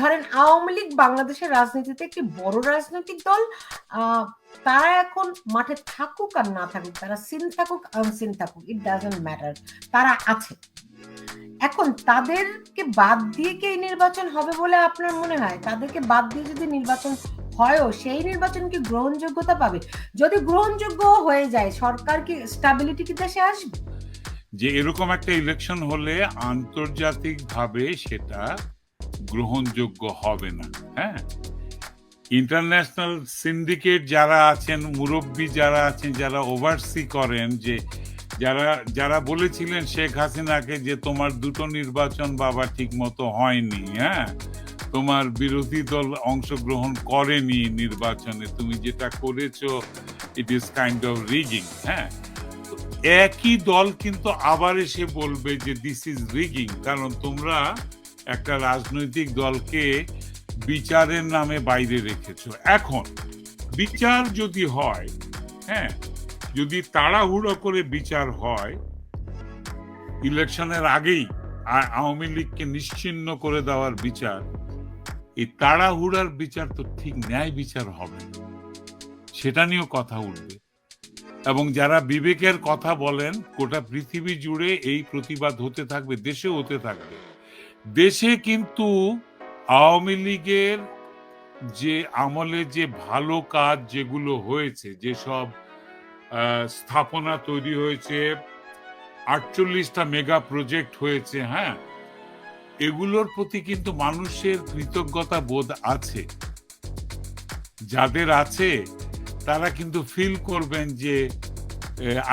ধরেন আওয়ামী লীগ বাংলাদেশের রাজনীতিতে একটি বড় রাজনৈতিক দল তারা এখন মাঠে থাকুক আর না থাকুক, তারা সিন থাকুক আনসিন থাকুক ইট ডাজন্ট ম্যাটার তারা আছে। এখন তাদেরকে বাদ দিয়ে কি নির্বাচন হবে বলে আপনার মনে হয়? তাদেরকে বাদ দিয়ে যদি নির্বাচন হয়ও, সেই নির্বাচন কি গ্রহণযোগ্যতা পাবে? যদি গ্রহণযোগ্য হয়ে যায়, সরকার কি স্টাবিলিটি কি দেশে আসবে? যে এরকম একটা ইলেকশন হলে আন্তর্জাতিকভাবে সেটা গ্রহণযোগ্য হবে না হ্যাঁ? ইন্টারন্যাশনাল সিন্ডিকেট যারা আছেন, মুরব্বী যারা আছেন, যারা ওভারসি করেন যে যারা যারা বলেছিলেন শেখ হাসিনাকে যে তোমার দুটো নির্বাচন বাবা ঠিক মতো হয়নি হ্যাঁ? তোমার বিরোধী দল অংশগ্রহণ করেনি নির্বাচনে, তুমি যেটা করেছ it is kind of rigging হ্যাঁ? একই দল কিন্তু আবার এসে বলবে যে দিস ইজ রিগিং কারণ তোমরা একটা রাজনৈতিক দলকে বিচারের নামে বাইরে রেখেছো। এখন, বিচার যদি হয় হ্যাঁ যদি তাড়াহুড়ো করে বিচার হয়, ইলেকশনের আগেই আওয়ামী লীগকে নিশ্চিন্ন করে দেওয়ার বিচার, এই তাড়াহুড়ার বিচার তো ঠিক ন্যায় বিচার হবে। সেটা নিয়েও কথা উঠবে। এবং যারা বিবেকের কথা বলেন, গোটা পৃথিবী জুড়ে এই প্রতিবাদ হতে থাকবে, দেশেও হতে থাকবে। দেশে কিন্তু আওয়ামী লীগের যে আমলে যে ভালো কাজ যেগুলো হয়েছে, যেসব স্থাপনা তৈরি হয়েছে, আটচল্লিশটা মেগা প্রজেক্ট হয়েছে হ্যাঁ এগুলোর প্রতি কিন্তু মানুষের কৃতজ্ঞতা বোধ আছে। যাদের আছে, তারা কিন্তু ফিল করবেন যে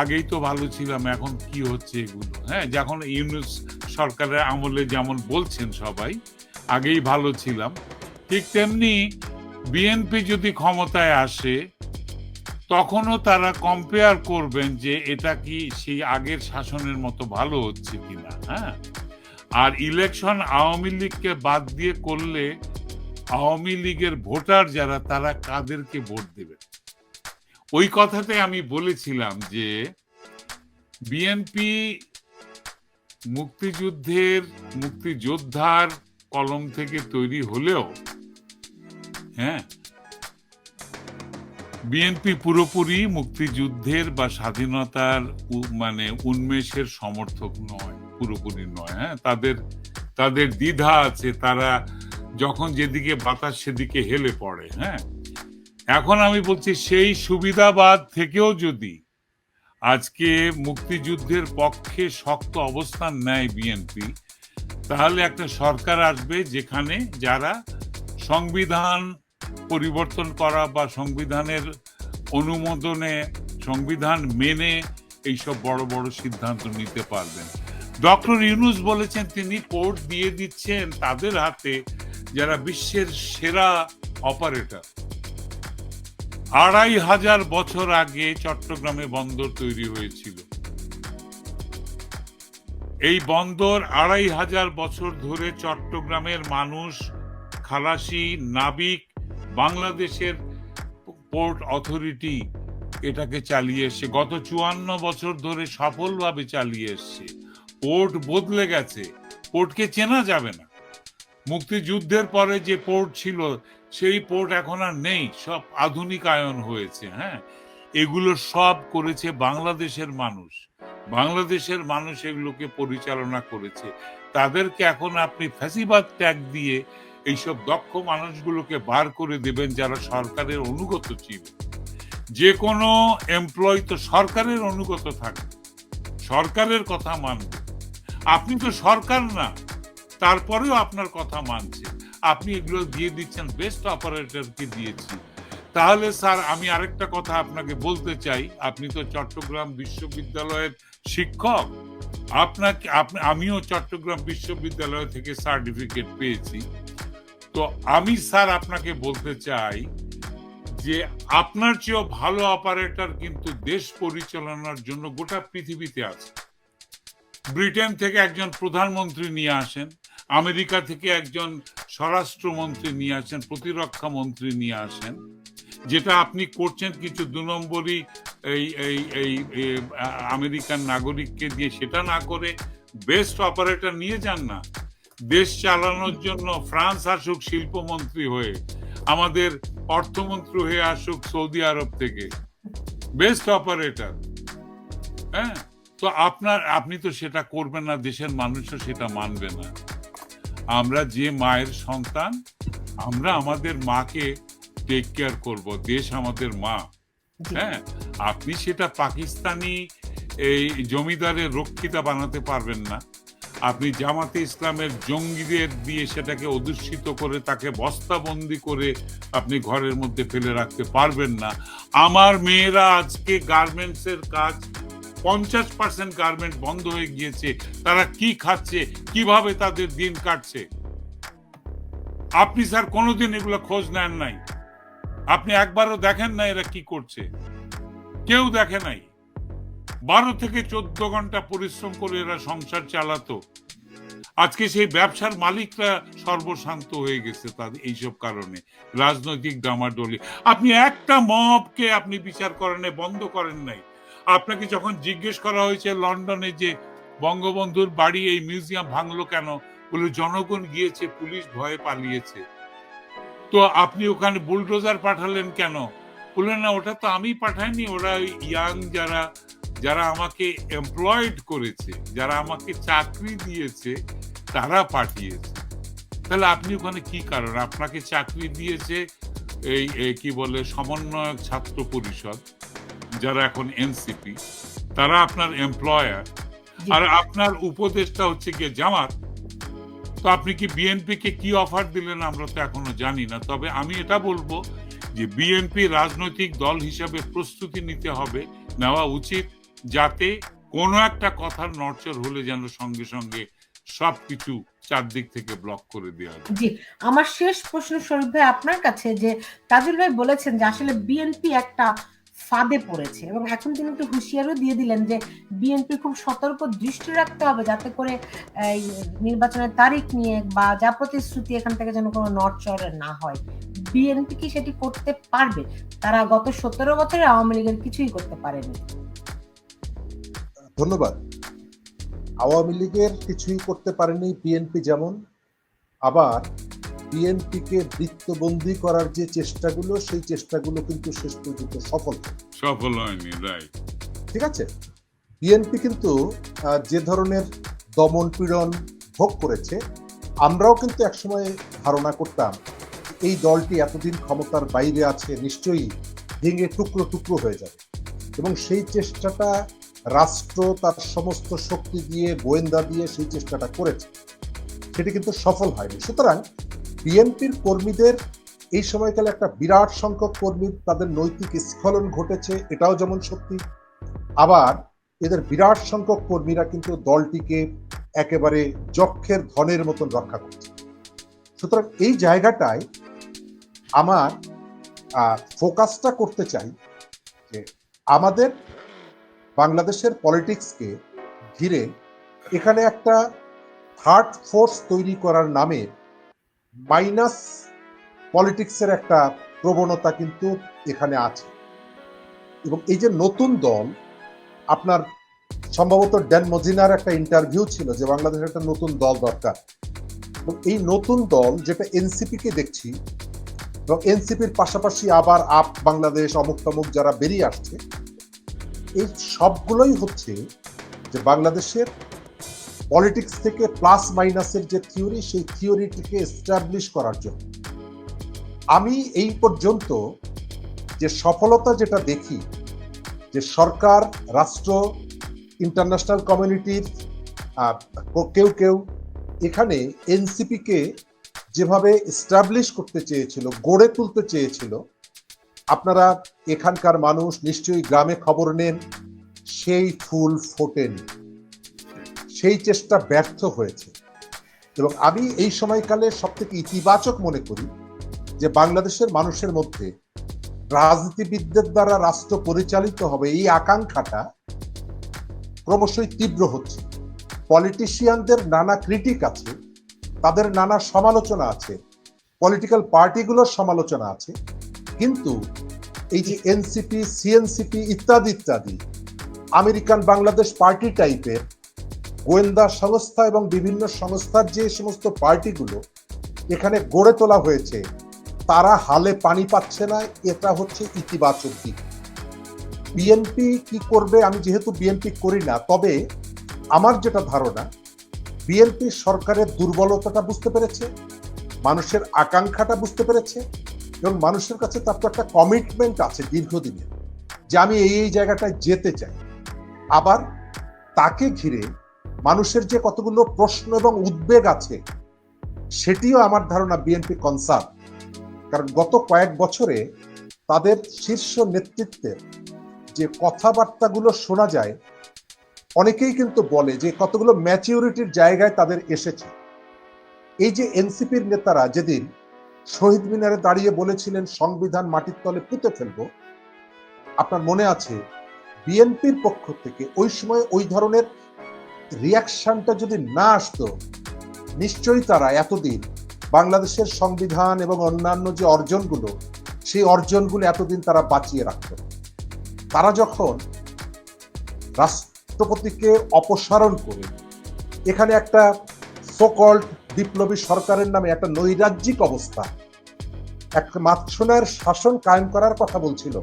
আগেই তো ভালো ছিলাম, এখন কি হচ্ছে এগুলো হ্যাঁ যখন ইউনুস সরকারের আমলে যেমন বলছেন সবাই, আগেই ভালো ছিলাম। ঠিক তেমনি বিএনপি যদি ক্ষমতায় আসে, তখনও তারা কম্পেয়ার করবেন যে এটা কি সেই আগের শাসনের মতো ভালো হচ্ছে কিনা হ্যাঁ? আর ইলেকশন আওয়ামী লীগকে বাদ দিয়ে করলে আওয়ামী লীগের ভোটার যারা, তারা কাদেরকে ভোট দেবে ওই কথাতে আমি বলেছিলাম যে বিএনপি মুক্তিযুদ্ধের মুক্তিযোদ্ধার কলম থেকে তৈরি হলেও হ্যাঁ বিএনপি পুরোপুরি মুক্তিযুদ্ধের বা স্বাধীনতার মানে উন্মেষের সমর্থক নয়, পুরোপুরি নয় হ্যাঁ তাদের তাদের দ্বিধা আছে, তারা যখন যেদিকে বাতাস সেদিকে হেলে পড়ে হ্যাঁ। এখন আমি বলছি সেই সুবিধাবাদ থেকেও যদি আজকে মুক্তিযুদ্ধের পক্ষে শক্ত অবস্থান নেয় বিএনপি, তাহলে একটা সরকার আসবে যেখানে যারা সংবিধান পরিবর্তন করা বা সংবিধানের অনুমোদনে, সংবিধান মেনে এইসব বড় বড় সিদ্ধান্ত নিতে পারবেন। ডক্টর ইউনুস বলেছেন, তিনি পোর্ট দিয়ে দিচ্ছেন তাদের হাতে যারা বিশ্বের সেরা অপারেটর। আড়াই হাজার বছর আগে চট্টগ্রামে বন্দর তৈরি হয়েছিল। এই বন্দর আড়াই হাজার বছর ধরে চট্টগ্রামের মানুষ, খালাসি, নাবিক, বাংলাদেশের পোর্ট অথরিটি এটাকে চালিয়ে এসছে। গত চুয়ান্ন বছর ধরে সফলভাবে চালিয়ে এসছে। পোর্ট বদলে গেছে। পোর্টকে চেনা যাবে না। মুক্তিযুদ্ধের পরে যে পোর্ট ছিল সেই পোর্ট এখন আর নেই, সব আধুনিকায়ন হয়েছে হ্যাঁ? এগুলো সব করেছে বাংলাদেশের মানুষ। বাংলাদেশের মানুষ এগুলোকে পরিচালনা করেছে। তাদেরকে এখন আপনি ফ্যাসিবাদ ট্যাগ দিয়ে এইসব দক্ষ মানুষগুলোকে বার করে দেবেন যারা সরকারের অনুগত ছিল। যে কোনো এমপ্লয় তো সরকারের অনুগত থাকবে, সরকারের কথা মানবে। আপনি তো সরকার না, তারপরেও আপনার কথা মানছে। আপনি এগুলো দিয়ে দিচ্ছেন বেস্ট অপারেটরকে দিয়েছি। তাহলে স্যার, আমি আরেকটা কথা আপনাকে বলতে চাই। আপনি তো চট্টগ্রাম বিশ্ববিদ্যালয়ের শিক্ষক। আপনাকে আমিও চট্টগ্রাম বিশ্ববিদ্যালয় থেকে সার্টিফিকেট পেয়েছি। তো আমি স্যার আপনাকে বলতে চাই যে আপনার চেয়েও ভালো অপারেটর কিন্তু দেশ পরিচালনার জন্য গোটা পৃথিবীতে আছে। ব্রিটেন থেকে একজন প্রধানমন্ত্রী নিয়ে আসেন, আমেরিকা থেকে একজন স্বরাষ্ট্রমন্ত্রী নিয়ে আসেন প্রতিরক্ষা মন্ত্রী নিয়ে আসেন যেটা আপনি করছেন কিছু দু নম্বরই এই এই এই আমেরিকান নাগরিককে দিয়ে সেটা না করে বেস্ট অপারেটর নিয়ে যান না। দেশ চালানোর জন্য ফ্রান্স আসুক শিল্পমন্ত্রী হয়ে, আমাদের অর্থমন্ত্রী হয়ে আসুক সৌদি আরব থেকে। Best operator. হ্যাঁ? তো আপনার, আপনি তো সেটা করবেন না, দেশের মানুষও সেটা মানবে না। আমরা যে মায়ের সন্তান আমরা আমাদের মাকে টেক কেয়ার করব দেশ আমাদের মা। হ্যাঁ আপনি সেটা পাকিস্তানি এই জমিদারের রক্ষিতা বানাতে পারবেন না। আপনি জামাতে ইসলামের জঙ্গিদের দিয়ে সেটাকে অদূষিত করে তাকে বস্তাবন্দি করে আপনি ঘরের মধ্যে ফেলে রাখতে পারবেন না। আমার মেয়েরা আজকে গার্মেন্টসের কাজ পঞ্চাশ পার্সেন্ট গার্মেন্ট বন্ধ হয়ে গিয়েছে। তারা কি খাচ্ছে? কীভাবে তাদের দিন কাটছে? আপনি স্যার কোনোদিন এগুলো খোঁজ নেন নাই। আপনি একবারও দেখেন না এরা কি করছে। কেউ দেখে নাই। বারো থেকে চোদ্দ ঘণ্টা পরিশ্রম করে এরা সংসার চালাতো। আজকে সেই ব্যবসার মালিকরা সর্বশান্ত হয়ে গেছে তাদের এইসব কারণে। রাজনৈতিক ডামাডোলি আপনি একটা মবকে আপনি বিচার করেন বন্ধ করেন নাই। আপনাকে যখন জিজ্ঞেস করা হয়েছে লন্ডনে যে বঙ্গবন্ধুর বাড়ি এই মিউজিয়াম ভাঙলো কেন, বলে জনগণ গিয়েছে, পুলিশ ভয়ে পালিয়েছে। তো আপনি ওখানে বুলডোজার পাঠালেন কেন? বললেন না, ওটা তো আমি পাঠাইনি, ওরা ইয়াং যারা যারা আমাকে এমপ্লয়েড করেছে, যারা আমাকে চাকরি দিয়েছে, তারা পাঠিয়েছে। তাহলে আপনি ওখানে কি কারণ? আপনাকে চাকরি দিয়েছে এই কি বলে, সমন্বয়ক ছাত্র পরিষদ? যারা এখন এনসিপি তারা আপনার এমপ্লয়ার আর আপনার উপদেশটা হচ্ছে গিয়ে জামাত। তো আপনি কি বিএনপি কে কি অফার দিলেন আমরা তো এখনও জানি না। তবে আমি এটা বলব যে বিএনপি রাজনৈতিক দল হিসাবে প্রস্তুতি নিতে হবে নেওয়া উচিত যাতে কোনো একটা কথার নড়চড় হলে যেন সঙ্গে সঙ্গে সবকিছু চারদিক থেকে ব্লক করে দেওয়া জি। আমার শেষ প্রশ্ন শরীফ ভাই আপনার কাছে যে তাজুল ভাই বলেছেন যে আসলে বিএনপি একটা ফাঁদে পড়েছে। এবং এখন তিনি একটু হুঁশিয়ারও দিয়ে দিলেন যে, বিএনপি খুব সতর্ক দৃষ্টি রাখতে হবে যাতে করে নির্বাচনের তারিখ নিয়ে বা যা প্রতিশ্রুতি এখান থেকে যেন কোনো নড়চড় না হয়। বিএনপি কি সেটি করতে পারবে? তারা গত সতেরো বছরে আওয়ামী লীগের কিছুই করতে পারেনি। ধন্যবাদ। আওয়ামী লীগের কিছুই করতে পারেনি বিএনপি যেমন। আবার বিএনপিকে বৃত্তবন্দি করার যে চেষ্টাগুলো সেই চেষ্টাগুলো কিন্তু শেষ পর্যন্ত সফল। সফল হয়নি রাইট ঠিক আছে? বিএনপি কিন্তু যে ধরনের দমন পীড়ন ভোগ করেছে আমরাও কিন্তু একসময় ধারণা করতাম এই দলটি এতদিন ক্ষমতার বাইরে আছে নিশ্চয়ই ভেঙে টুকরো টুকরো হয়ে যাবে। এবং সেই চেষ্টাটা রাষ্ট্র তার সমস্ত শক্তি দিয়ে গোয়েন্দা দিয়ে সেই চেষ্টাটা করেছে। সেটি কিন্তু সফল হয়নি। সুতরাং বিএনপির কর্মীদের এই সময়কালে একটা বিরাট সংখ্যক কর্মীর তাদের নৈতিক স্খলন ঘটেছে, এটাও যেমন সত্যি। আবার এদের বিরাট সংখ্যক কর্মীরা কিন্তু দলটিকে একেবারে যক্ষের ধনের মতন রক্ষা করছে। সুতরাং এই জায়গাটায় আমার ফোকাসটা করতে চাই যে আমাদের বাংলাদেশের পলিটিক্সকে ঘিরে এখানে একটা থার্ড ফোর্স তৈরি করার নামে মাইনাস পলিটিক্সের একটা প্রবণতা কিন্তু এখানে আছে। এবং এই যে নতুন দল, আপনার সম্ভবত ড্যান মজিনার একটা ইন্টারভিউ ছিল যে বাংলাদেশের একটা নতুন দল দরকার। এবং এই নতুন দল যেটা এনসিপি কে দেখছি, এবং এনসিপির পাশাপাশি আবার আপ বাংলাদেশ, অমুক তমুক যারা বেরিয়ে আসছে, এই সবগুলোই হচ্ছে যে বাংলাদেশের পলিটিক্স থেকে প্লাস মাইনাসের যে থিওরি, সেই থিওরিটিকে এস্টাবলিশ করার জন্য। আমি এই পর্যন্ত যে সফলতা যেটা দেখি, যে সরকার, রাষ্ট্র ইন্টারন্যাশনাল কমিউনিটির কেউ কেউ এখানে এনসিপিকে যেভাবে এস্টাবলিশ করতে চেয়েছিল, গড়ে তুলতে চেয়েছিল, আপনারা এখানকার মানুষ নিশ্চয়ই গ্রামে খবর নেন, সেই ফুল ফোটেনি। সেই চেষ্টা ব্যর্থ হয়েছে। এবং আমি এই সময়কালে সব থেকে ইতিবাচক মনে করি যে বাংলাদেশের মানুষের মধ্যে রাজনীতিবিদদের দ্বারা রাষ্ট্র পরিচালিত হবে এই আকাঙ্ক্ষাটা ক্রমশই তীব্র হচ্ছে। পলিটিশিয়ানদের নানা ক্রিটিক আছে, তাদের নানা সমালোচনা আছে, পলিটিক্যাল পার্টিগুলোর সমালোচনা আছে, কিন্তু এই যে এনসিপি, সিএনসিপি ইত্যাদি ইত্যাদি, আমেরিকান বাংলাদেশ পার্টি টাইপের গোয়েন্দা সংস্থা এবং বিভিন্ন সংস্থার যে সমস্ত পার্টিগুলো এখানে গড়ে তোলা হয়েছে, তারা হালে পানি পাচ্ছে না, এটা হচ্ছে ইতিবাচক দিক। বিএনপি কি করবে আমি যেহেতু বিএনপি করি না, তবে আমার যেটা ধারণা, বিএনপি সরকারের দুর্বলতাটা বুঝতে পেরেছে, মানুষের আকাঙ্ক্ষাটা বুঝতে পেরেছে, এবং মানুষের কাছে তার তো একটা কমিটমেন্ট আছে দীর্ঘদিনের, যে আমি এই এই জায়গাটায় যেতে চাই। আবার তাকে ঘিরে মানুষের যে কতগুলো প্রশ্ন এবং উদ্বেগ আছে, সেটিও আমার ধারণা বিএনপি কনসার্ন কারণ গত কয়েক বছরে তাদের শীর্ষ নেতৃত্বের যে কথাবার্তাগুলো শোনা যায়, অনেকেই কিন্তু বলে যে কতগুলো ম্যাচিউরিটির জায়গায় তাদের এসেছে। এই যে এনসিপির নেতারা যেদিন শহীদ মিনারে দাঁড়িয়ে বলেছিলেন, সংবিধান মাটির তলে পুঁতে ফেলব, আপনার মনে আছে? বিএনপির পক্ষ থেকে ওই সময় ওই ধরনের রিয়াকশনটা যদি না আসতো, নিশ্চয়ই তারা এতদিন বাংলাদেশের সংবিধান এবং অন্যান্য যে অর্জনগুলো, সেই অর্জনগুলো এতদিন তারা বাঁচিয়ে রাখত। তারা যখন রাষ্ট্রপতিকে অপসারণ করে, এখানে একটা সোকল্ড বিপ্লবী সরকারের নামে একটা নৈরাজ্যিক অবস্থা একটা মাৎসনার শাসন কায়েম করার কথা বলছিল,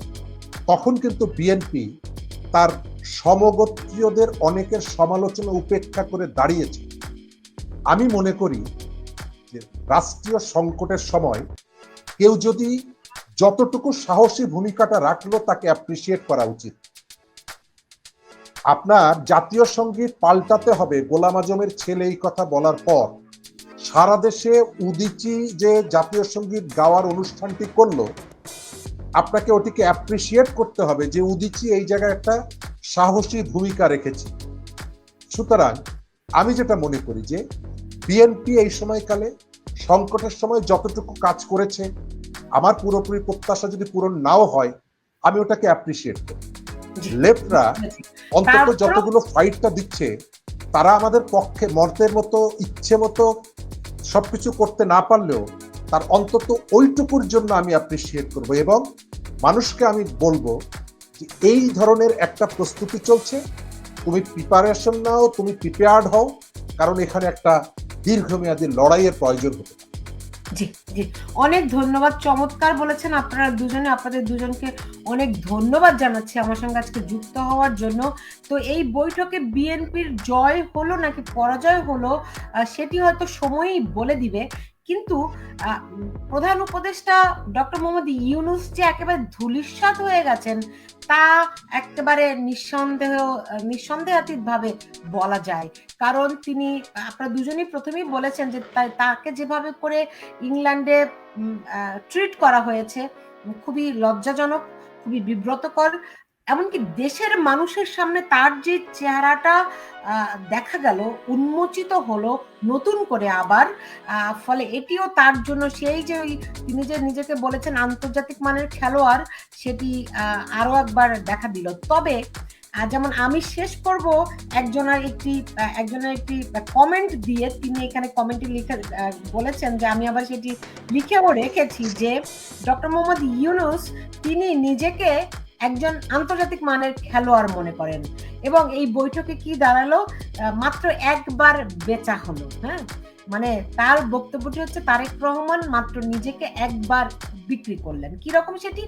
তখন কিন্তু বিএনপি তার সমগোত্রীয়দের অনেকের সমালোচনা উপেক্ষা করে দাঁড়িয়েছে। আমি মনে করি যে রাষ্ট্রীয় সংকটের সময় কেউ যদি যতটুকু সাহসী ভূমিকাটা রাখল তাকে অ্যাপ্রিসিয়েট করা উচিত। আপনার জাতীয় সংগীত পাল্টাতে হবে। গোলাম আজমের ছেলে এই কথা বলার পর সারা দেশে উদিচি যে জাতীয় সংগীত গাওয়ার অনুষ্ঠানটি করল, আপনাকে ওটিকে অ্যাপ্রিসিয়েট করতে হবে যে উদিচি এই জায়গায় একটা সাহসী ভূমিকা রেখেছে। সুতরাং আমি যেটা মনে করি যে বিএনপি এই সময়কালে সংকটের সময় যতটুকু কাজ করেছে আমার পুরোপুরি প্রত্যাশা যদি পূরণ নাও হয় আমি ওটাকে অ্যাপ্রিসিয়েট করি। লেফটরা অন্তত যতগুলো ফাইটটা দিচ্ছে তারা আমাদের পক্ষে মর্তের মতো ইচ্ছে মতো সবকিছু করতে না পারলেও তার অন্তত ওইটুকুর জন্য আমি অ্যাপ্রিসিয়েট করব এবং মানুষকে আমি বলব এই ধরনের একটা প্রস্তুতি চলছে। তুমি প্রিপারেশন নাও, তুমি প্রিপেয়ার্ড হও, কারণ এখানে একটা দীর্ঘমেয়াদী লড়াইয়ের প্রয়োজন হতে জি জি। অনেক ধন্যবাদ, চমৎকার বলেছেন আপনারা দুজনে, আপনাদের দুজনকে অনেক ধন্যবাদ জানাচ্ছি আমার সঙ্গে আজকে যুক্ত হওয়ার জন্য। তো এই বৈঠকে বিএনপির জয় হলো নাকি পরাজয় হলো সেটি হয়তো সময়ই বলে দিবে। কিন্তু প্রধান উপদেষ্টা ডক্টর মোহাম্মদ ইউনুস যে একেবারে ধূলিসাৎ হয়ে গেছেন, তা একেবারে নিঃসন্দেহ নিঃসন্দেহাতীত ভাবে বলা যায়। কারণ তিনি, আপনারা দুজনেই প্রথমেই বলেছেন যে তাকে যেভাবে করে ইংল্যান্ডে ট্রিট করা হয়েছে, খুবই লজ্জাজনক, খুবই বিব্রতকর। এমনকি দেশের মানুষের সামনে তার যে চেহারাটা দেখা গেল, উন্মোচিত হলো, নতুন করে আবার ফলে এটিও তার জন্য সেই যে তিনি যে নিজেকে বলেছেন আন্তর্জাতিক মানের খেলোয়াড়, সেটি আরও একবার দেখা দিল। তবে যেমন আমি শেষ করব, একজনের একটি একজনের একটি কমেন্ট দিয়ে তিনি এখানে কমেন্টে লিখে বলেছেন যে আমি আবার সেটি লিখেও রেখেছি যে, ডক্টর মোহাম্মদ ইউনুস তিনি নিজেকে একজন আন্তর্জাতিক মানের খেলোয়াড় মনে করেন। এবং এই বৈঠকে কি দাঁড়াল? মাত্র একবার বেচা হলো হ্যাঁ? মানে তার বক্তব্যটি হচ্ছে, তারেক রহমান মাত্র নিজেকে একবার বিক্রি করলেন। কি রকম সেটি?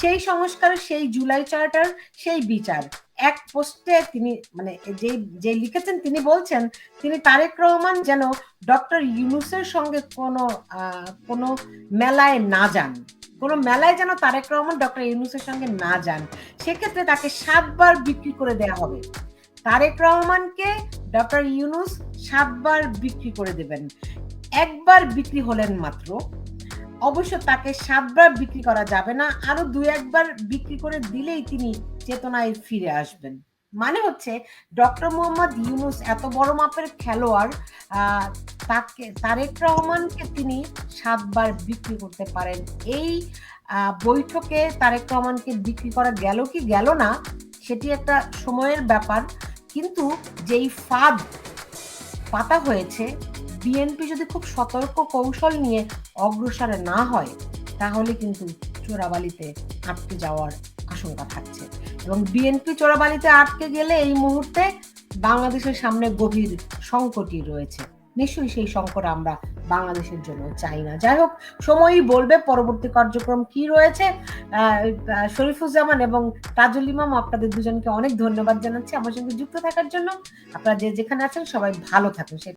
সেই সংস্কার, সেই জুলাই চার্টার, সেই বিচার। এক পোস্টে তিনি মানে যে যে লিখেছেন, তিনি বলছেন, তিনি তারেক রহমান যেন ডক্টর ইউনুসের সঙ্গে কোনো কোনো মেলায় না যান। কোনো মেলায় যেন তারেক রহমান ডক্টর ইউনুসের সঙ্গে না যান, সেক্ষেত্রে তাকে সাতবার বিক্রি করে দেয়া হবে। তারেক রহমানকে ডক্টর ইউনুস সাতবার বিক্রি করে দেবেন। একবার বিক্রি হলেন মাত্র, অবশ্য তাকে সাতবার বিক্রি করা যাবে না আরও দু একবার বিক্রি করে দিলেই তিনি চেতনায় ফিরে আসবেন। মানে হচ্ছে ডক্টর মোহাম্মদ ইউনুস এত বড় মাপের খেলোয়াড় তাকে, তারেক রহমানকে তিনি সাতবার বিক্রি করতে পারেন। এই বৈঠকে তারেক রহমানকে বিক্রি করা গেল কি গেল না, সেটি একটা সময়ের ব্যাপার। কিন্তু যেই ফাঁদ পাতা হয়েছে, বিএনপি যদি খুব সতর্ক কৌশল নিয়ে অগ্রসরে না হয়, তাহলে কিন্তু চোরাবালিতে আটকে যাওয়ার আশঙ্কা থাকছে এবং বিএনপি চোরাবালিতে আটকে গেলে এই মুহূর্তে বাংলাদেশের সামনে গভীর সংকটই রয়েছে। নিশ্চয়ই সেই সংকট আমরা বাংলাদেশের জন্য চাই না। যাই হোক, সময়ই বলবে পরবর্তী কার্যক্রম কি রয়েছে। শরীফুজ্জামান এবং তাজুল ইমাম আপনাদের দুজনকে অনেক ধন্যবাদ জানাচ্ছি। আমার সঙ্গে যুক্ত থাকার জন্য আপনারা যে যেখানে আছেন সবাই ভালো থাকুন।